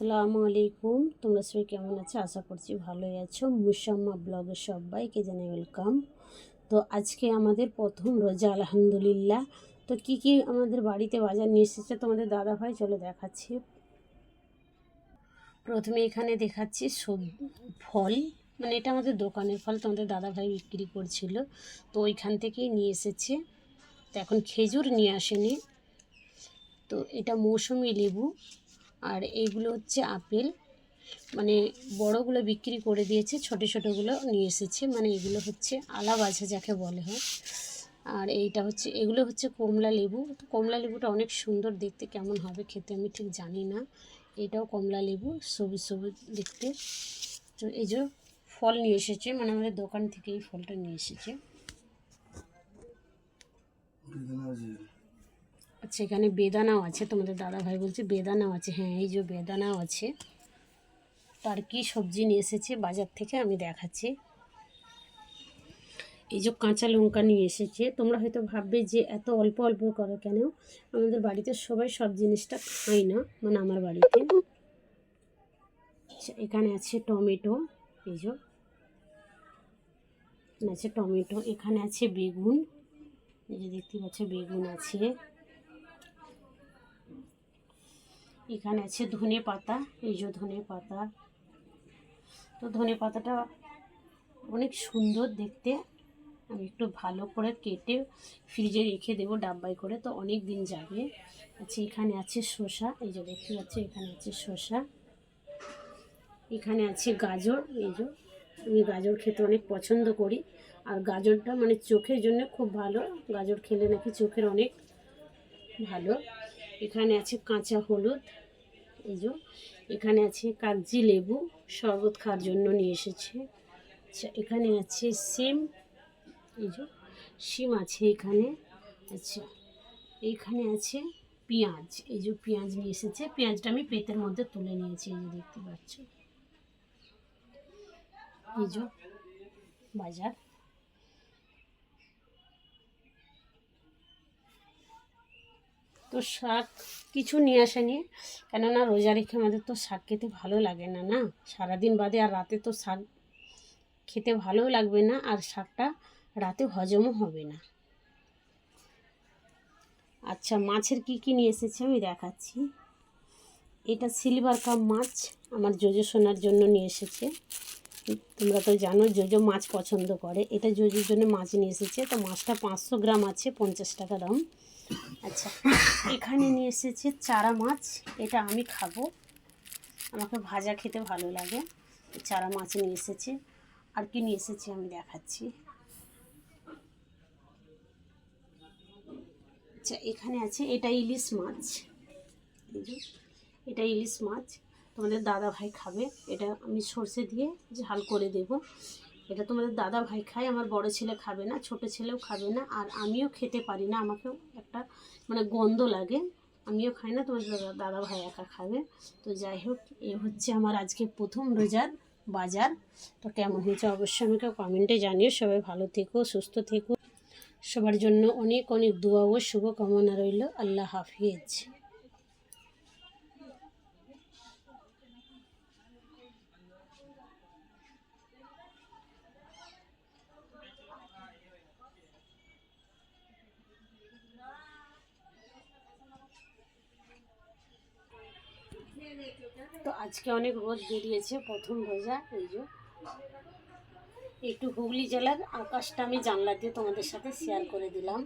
আসসালামু আলাইকুম। তোমরা সবাই কেমন আছো? আশা করছি ভালোই আছো। মুসাম্মা ব্লগের সবাইকে জানাই ওয়েলকাম। তো আজকে আমাদের প্রথম রোজা, আলহামদুলিল্লাহ। তো কি কি আমাদের বাড়িতে বাজার নিয়ে এসেছে তোমাদের দাদা ভাই? চলো দেখাচ্ছি। প্রথমে এখানে দেখাচ্ছি সব ফল। মানে এটা আমাদের দোকানের ফল, তোমাদের দাদা ভাই বিক্রি করছিল। তো ওইখান থেকেই নিয়ে এসেছে। তো এখন খেজুর নিয়ে আসেনি। তো এটা মৌসুমি লেবু। আর এইগুলো হচ্ছে আপেল। মানে বড়গুলো বিক্রি করে দিয়েছে, ছোটো ছোটোগুলো নিয়ে এসেছে। মানে এগুলো হচ্ছে আলা বাছা যাকে বলে, হয়। আর এইটা হচ্ছে, এগুলো হচ্ছে কমলা লেবু। তো কমলা লেবুটা অনেক সুন্দর দেখতে, কেমন হবে খেতে আমি ঠিক জানি না। এটাও কমলা লেবু, সবুজ সবুজ দেখতে। তো এই যে ফল নিয়ে এসেছে মানে আমাদের দোকান থেকে এই ফলটা নিয়ে এসেছে। আচ্ছা এখানে বেদানাও আছে, তোমাদের দাদা ভাই বলছে বেদানাও আছে। হ্যাঁ এই যে বেদানাও আছে। তার কি সবজি নিয়ে এসেছে বাজার থেকে আমি দেখাচ্ছি। এই যে কাঁচা লঙ্কা নিয়ে এসেছে। তোমরা হয়তো ভাববে যে এত অল্প অল্প করো কেন? আমাদের বাড়িতে সবাই সব জিনিসটা খায় না মানে আমার বাড়িতে। আচ্ছা এখানে আছে টমেটো, এই যে। আছে টমেটো, এখানে আছে বেগুন। এই যে দেখতে পাচ্ছ বেগুন আছে। এখানে আছে ধনে পাতা, এই যে ধনে পাতা। তো ধনে পাতাটা অনেক সুন্দর দেখতে। আমি একটু ভালো করে কেটে ফ্রিজে রেখে দেবো ডাব্বাই করে, তো অনেক দিন যাবে। আচ্ছা এখানে আছে শসা, এই যে দেখতে পাচ্ছি, এখানে আছে শসা। এখানে আছে গাজর, এই যে আমি গাজর খেতে অনেক পছন্দ করি। আর গাজরটা মানে চোখের জন্য খুব ভালো। গাজর খেলে নাকি চোখের অনেক ভালো। এখানে আছে কাঁচা হলুদ, এই যে। এখানে আছে কাগজি লেবু, শরবত খাওয়ার জন্য নিয়ে এসেছে। আচ্ছা এখানে আছে সিম, এই যে সিম আছে এখানে। আচ্ছা এইখানে আছে পেঁয়াজ, এই যে পেঁয়াজ নিয়ে এসেছে। পেঁয়াজটা আমি পেটের মধ্যে তুলে নিয়েছি, এই যে দেখতে পাচ্ছ। এই যে বাজার। তো শাক কিছু নিয়ে আসেনি। কেননা রোজা রেখে আমাদের তো শাক খেতে ভালো লাগে না না? সারাদিন বাদে আর রাতে তো শাক খেতে ভালোও লাগবে না, আর শাকটা রাতে হজমও হবে না। আচ্ছা মাছের কি কি নিয়ে এসেছে আমি দেখাচ্ছি। এটা সিলভার কাপ মাছ আমার জোজো সোনার জন্য নিয়ে এসেছে। তোমরা তো জানো জোজো মাছ পছন্দ করে। এটা জোজোর জন্য মাছ নিয়ে এসেছে। তো মাছটা পাঁচশো গ্রাম আছে, পঞ্চাশ টাকা দাম। আচ্ছা এখানে নিয়ে এসেছে চারা মাছ। এটা আমি খাব। আমাকে ভাজা খেতে ভালো লাগে। চারা মাছ নিয়ে এসেছে। আর কি নিয়ে এসেছে আমি দেখাচ্ছি। আচ্ছা এখানে আছে এটা ইলিশ মাছ। এটা ইলিশ মাছ। তোমাদের দাদা ভাই খাবে। এটা আমি সর্ষে দিয়ে ঝাল করে দেব। এটা তোমাদের দাদা ভাই খায়, আমার বড় ছেলে খাবে না, ছোট ছেলেও খাবে না, আর আমিও খেতে পারি না, আমাকেও একটা মানে গন্ধ লাগে। আমিও খাই না, তোমাদের দাদা ভাই একা খাবে। তো যাই হোক, এ হচ্ছে আমার আজকে প্রথম রোজার বাজার। তো কেমন হয়েছে অবশ্যই আমাকে কমেন্টে জানিও। সবাই ভালো থেকো, সুস্থ থেকো। সবার জন্য অনেক অনেক দোয়া ও শুভকামনা রইল। আল্লাহ হাফিজ। তো আজকে অনেক রোদ বেরিয়েছে, প্রথম রোজা, এই যে। একটু হুগলি জেলার আকাশটা আমি জানলা দিয়ে তোমাদের সাথে শেয়ার করে দিলাম।